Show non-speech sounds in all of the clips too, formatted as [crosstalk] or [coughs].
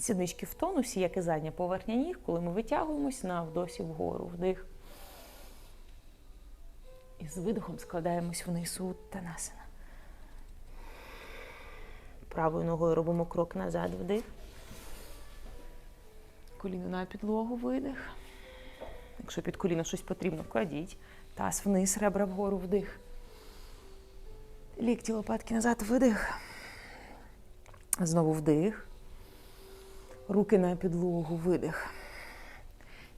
Сіднички в тонусі, як і задня поверхня ніг, коли ми витягуємось на вдосі вгору. Вдих. І з видихом складаємось вниз у Танасана. Правою ногою робимо крок назад, вдих. Коліно на підлогу, видих. Якщо під коліно щось потрібно, кладіть. Таз вниз, ребра вгору, вдих. Лікті, лопатки назад, видих. Знову вдих. Руки на підлогу, видих.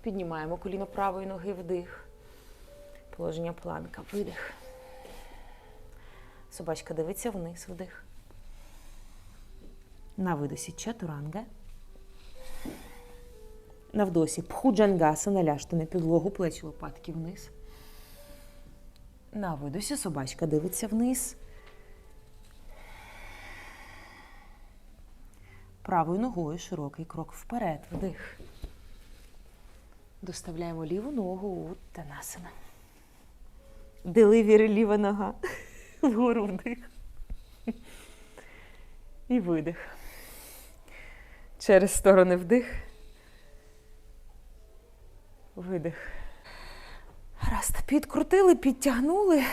Піднімаємо коліно правої ноги, вдих. Положення планка, видих. Собачка дивиться вниз, вдих. На видосі чатуранга. На вдосі пхуджангаса, ляжте на підлогу, плечі лопатки вниз. На видосі собачка дивиться вниз. Правою ногою широкий крок вперед, вдих. Доставляємо ліву ногу у Танасана. Деливір ліва нога. [laughs] Вгору вдих. І видих. Через сторони вдих. Видих. Раз. Підкрутили, підтягнули.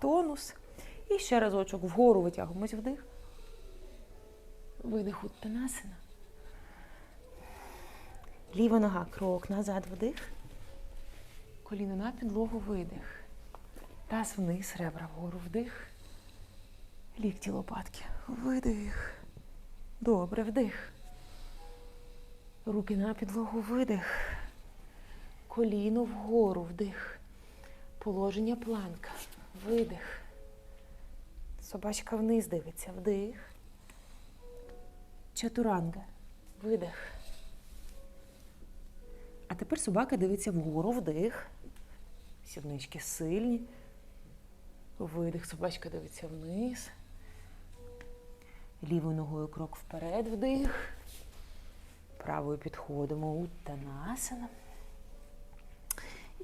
Тонус. І ще разочок вгору витягуємось вдих. Видих Уттанасана. Ліва нога, крок назад, вдих. Коліно на підлогу, видих. Таз вниз, ребра вгору, вдих. Лікті лопатки. Видих. Добре, вдих. Руки на підлогу, видих. Коліно вгору, вдих. Положення планка. Видих. Собачка вниз дивиться, вдих. Чатуранга. Видих. А тепер собака дивиться вгору, вдих. Сіднички сильні. Видих. Собачка дивиться вниз. Лівою ногою крок вперед, вдих. Правою підходимо у Танасана.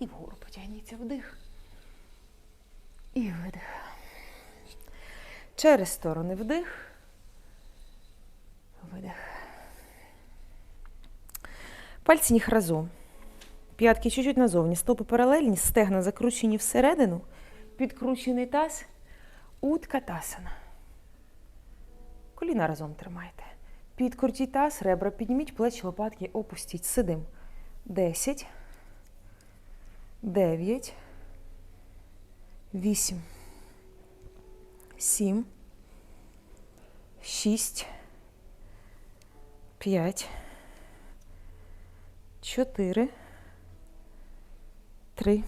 І вгору потягніться вдих. І видих. Через сторони вдих. Видих. Пальці ніг разом. П'ятки чуть-чуть назовні. Стопи паралельні, стегна закручені всередину. Підкручений таз. Уткатасана. Коліна разом тримайте. Підкрутіть таз, ребра підніміть, плечі, лопатки опустіть. Сидим. Десять. Дев'ять. Вісім. Сім. Шість. П'ять. Чотири. Три.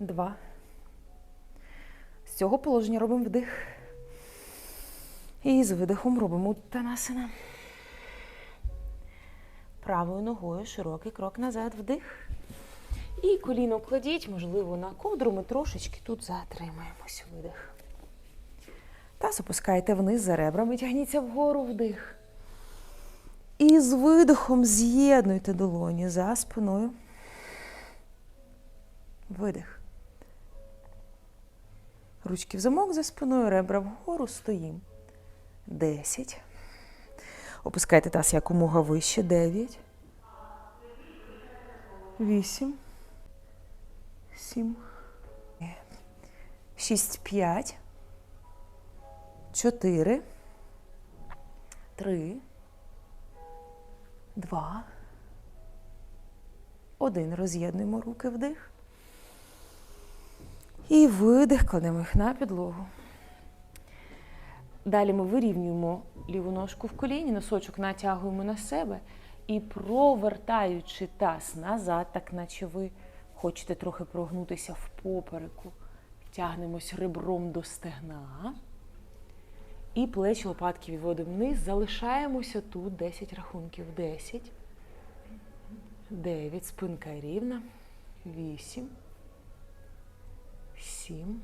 Два. З цього положення робимо вдих. І з видихом робимо Уттанасана. Правою ногою широкий крок назад, вдих. І коліно кладіть, можливо, на ковдру. Ми трошечки тут затримаємось. Видих. Таз опускаєте вниз за ребрами, тягніться вгору вдих. І з видихом з'єднуйте долоні за спиною. Видих. Ручки в замок за спиною, ребра вгору стоїмо. Десять. Опускайте таз якомога вище. Дев'ять. Вісім. Сім. Шість, п'ять. Чотири. Три. Два. Один. Роз'єднуємо руки вдих. І видих, кладемо їх на підлогу. Далі ми вирівнюємо ліву ножку в коліні, носочок натягуємо на себе і провертаючи таз назад, так наче ви хочете трохи прогнутися в попереку, тягнемось ребром до стегна. І плечі лопатки відводимо вниз, залишаємося тут 10 рахунків. 10, 9, спинка рівна, 8, 7,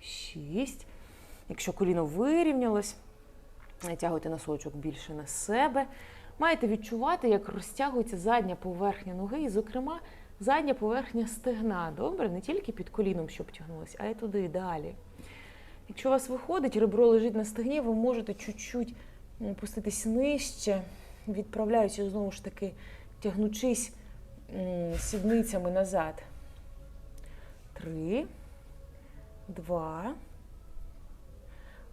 6. Якщо коліно вирівнялось, натягуйте носочок більше на себе. Маєте відчувати, як розтягується задня поверхня ноги, і, зокрема, задня поверхня стегна. Добре, не тільки під коліном, щоб тягнулося, а й туди і далі. Якщо у вас виходить, ребро лежить на стегні, ви можете чуть-чуть опуститись нижче, відправляючи знову ж таки, тягнучись сідницями назад. Три, два,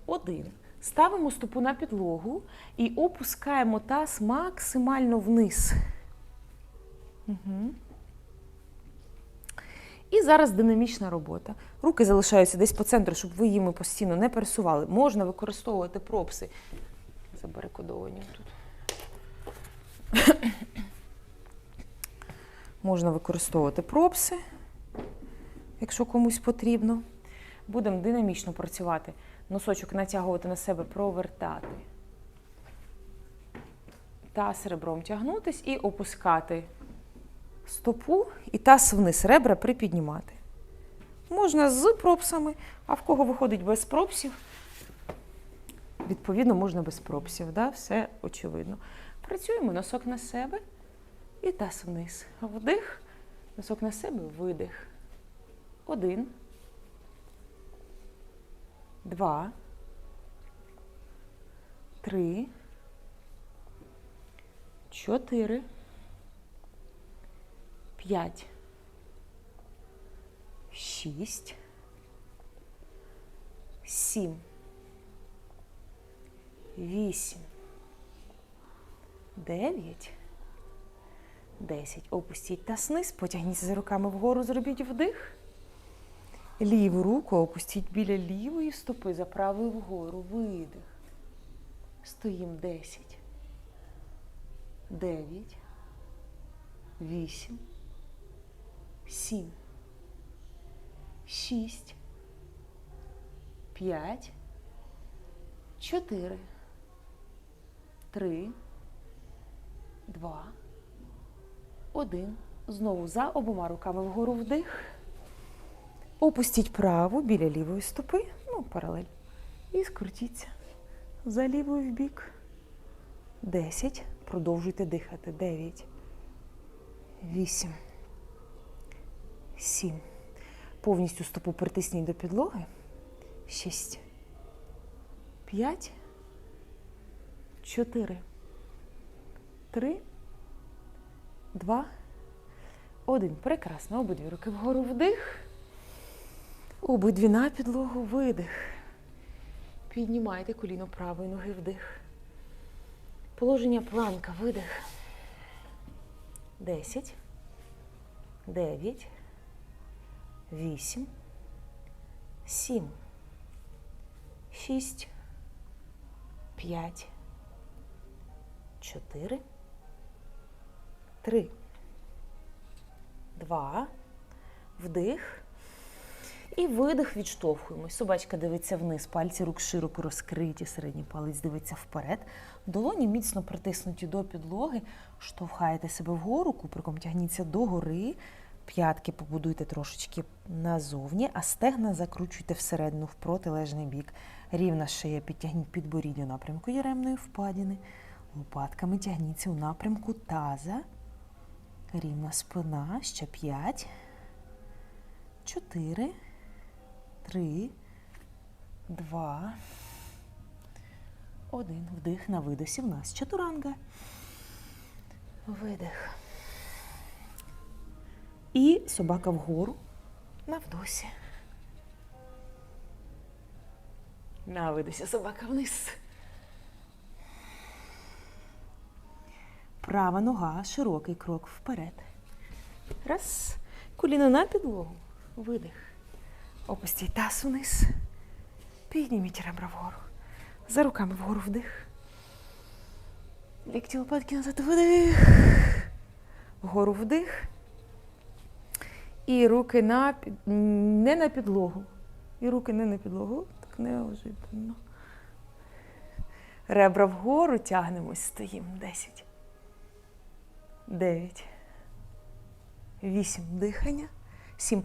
один. Ставимо стопу на підлогу і опускаємо таз максимально вниз. Угу. І зараз динамічна робота. Руки залишаються десь по центру, щоб ви їми постійно не пересували. Можна використовувати пропси. Забарикодовані тут. [coughs] Можна використовувати пропси, якщо комусь потрібно. Будемо динамічно працювати. Носочок натягувати на себе, провертати. Таз ребром тягнутись і опускати стопу і таз вниз, ребра припіднімати. Можна з пропсами, а в кого виходить без пропсів, відповідно, можна без пропсів. Да? Все очевидно. Працюємо носок на себе і таз вниз. Вдих, носок на себе, видих. Один. Два. Три. Чотири. П'ять. Шість. Сім. Вісім. Дев'ять. Десять. Опустіть таз вниз, потягніться за руками вгору, зробіть вдих. Ліву руку опустіть біля лівої стопи за правою вгору. Видих. Стоїм 10. 9. 8. 7. 6. 5. 4. 3. 2. 1. Знову за обома руками вгору вдих. Опустіть праву біля лівої стопи, ну, паралель. І скрутіться за лівою в бік. Десять. Продовжуйте дихати. Дев'ять. Вісім. Сім. Повністю стопу притисніть до підлоги. Шість. П'ять. Чотири. Три. Два. Один. Прекрасно. Обидві руки вгору вдих. Обидві на підлогу видих. Піднімайте коліно правої ноги вдих. Положення планка, видих. Десять. Дев'ять. Вісім. Сім. Шість. П'ять. Чотири. Три. Два. Вдих. І видих відштовхуємось. Собачка дивиться вниз, пальці рук широко розкриті, середній палець дивиться вперед. Долоні міцно притиснуті до підлоги, штовхаєте себе вгору, куприком тягніться догори, п'ятки побудуйте трошечки назовні, а стегна закручуйте всередину в протилежний бік. Рівна шия підтягніть підборіддя у напрямку яремної впадіни. Лопатками тягніться у напрямку таза. Рівна спина. Ще п'ять. Чотири. Три. Два. Один. Вдих на видосі. В нас чатуранга. Видих. І собака вгору. На вдосі. На видосі собака вниз. Права нога, широкий крок вперед. Раз. Коліно на підлогу. Видих. Опустіть таз вниз. Підніміть ребра вгору. За руками вгору вдих. Лікті лопатки назад видих. Вгору вдих. І руки на не на підлогу. І руки не на підлогу. Так неожиданно. Ребра вгору тягнемось, стоїмо. Десять. Дев'ять. Вісім. Дихання. Сім.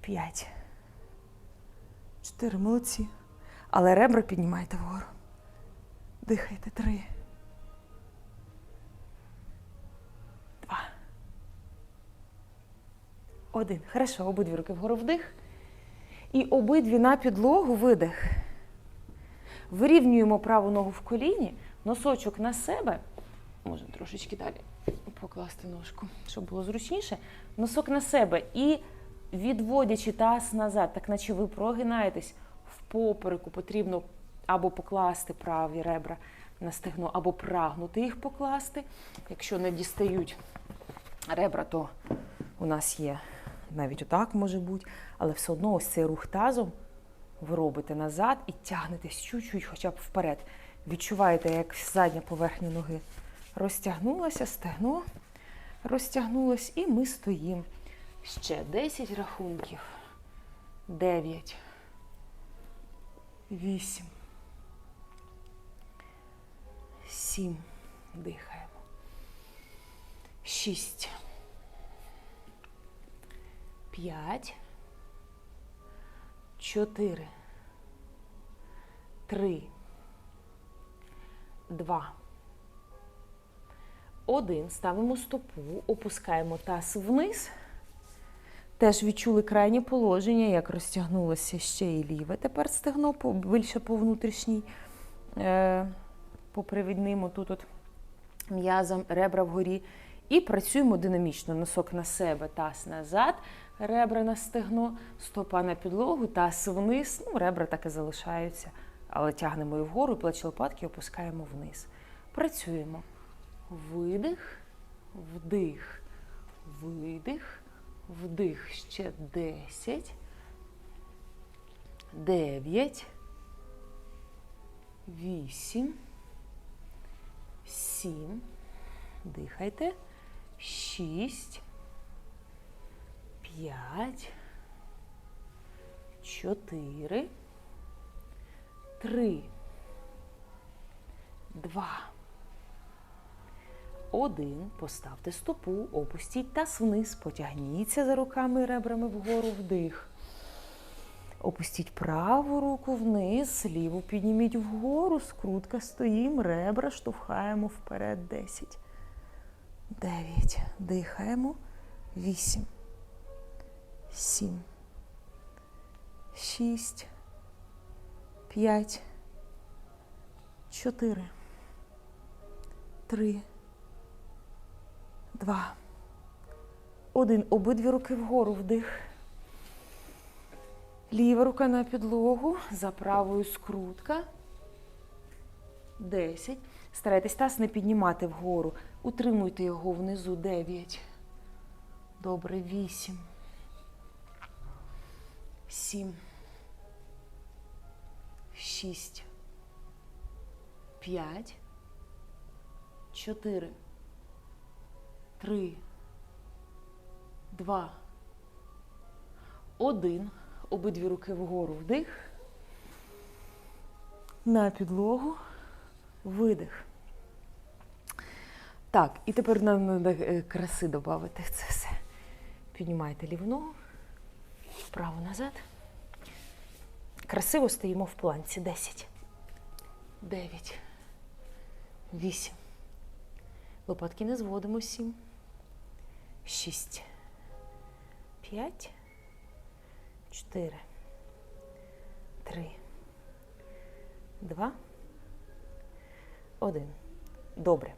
П'ять. Чотири. Молодці. Але ребра піднімайте вгору. Дихайте. Три. Один. Хорошо, обидві руки вгору вдих. І обидві на підлогу видих. Вирівнюємо праву ногу в коліні, носочок на себе. Можемо трошечки далі покласти ножку, щоб було зручніше. Носок на себе і відводячи таз назад, так наче ви прогинаєтесь в попереку, потрібно або покласти праві ребра на стегно, або прагнути їх покласти. Якщо не дістають ребра, то у нас є навіть отак може бути, але все одно ось цей рух тазом ви робите назад і тягнетесь чуть-чуть, хоча б вперед. Відчуваєте, як задня поверхня ноги розтягнулася, стегно розтягнулось, і ми стоїмо. Ще 10 рахунків. 9. 8. 7. Дихаємо. 6. 5. 4. 3. 2. Один. Ставимо стопу, опускаємо таз вниз. Теж відчули крайнє положення, як розтягнулося ще і ліве. Тепер стегно більше по внутрішній, е, по привідним, отут от м'язам, ребра вгорі. І працюємо динамічно. Носок на себе, таз назад, ребра на стегно, стопа на підлогу, таз вниз. Ну, ребра так і залишаються. Але тягнемо і вгору, і плечі лопатки опускаємо вниз. Працюємо. Видих, вдих, видих, вдих. Ще 10, 9, 8, 7. Дихайте. 6, 5, 4, 3, 2, один. Поставте стопу, опустіть таз вниз, потягніться за руками і ребрами вгору вдих. Опустіть праву руку вниз, ліву підніміть вгору, скрутка стоїмо, ребра штовхаємо вперед 10. 9. Дихаємо. 8. 7. 6. 5. 4. 3. Два. Один. Обидві руки вгору вдих. Ліва рука на підлогу. За правою скрутка. Десять. Старайтесь таз не піднімати вгору. Утримуйте його внизу. Дев'ять. Добре. Вісім. Сім. Шість. П'ять. Чотири. Три. Два. Один. Обидві руки вгору. Вдих. На підлогу. Видих. Так, і тепер нам треба краси додати в це все. Піднімайте ліву ногу, вправо назад. Красиво стоїмо в планці. 10, 9, 8. Лопатки не зводимо. 7, 6, 5, 4, 3, 2, 1. Добре.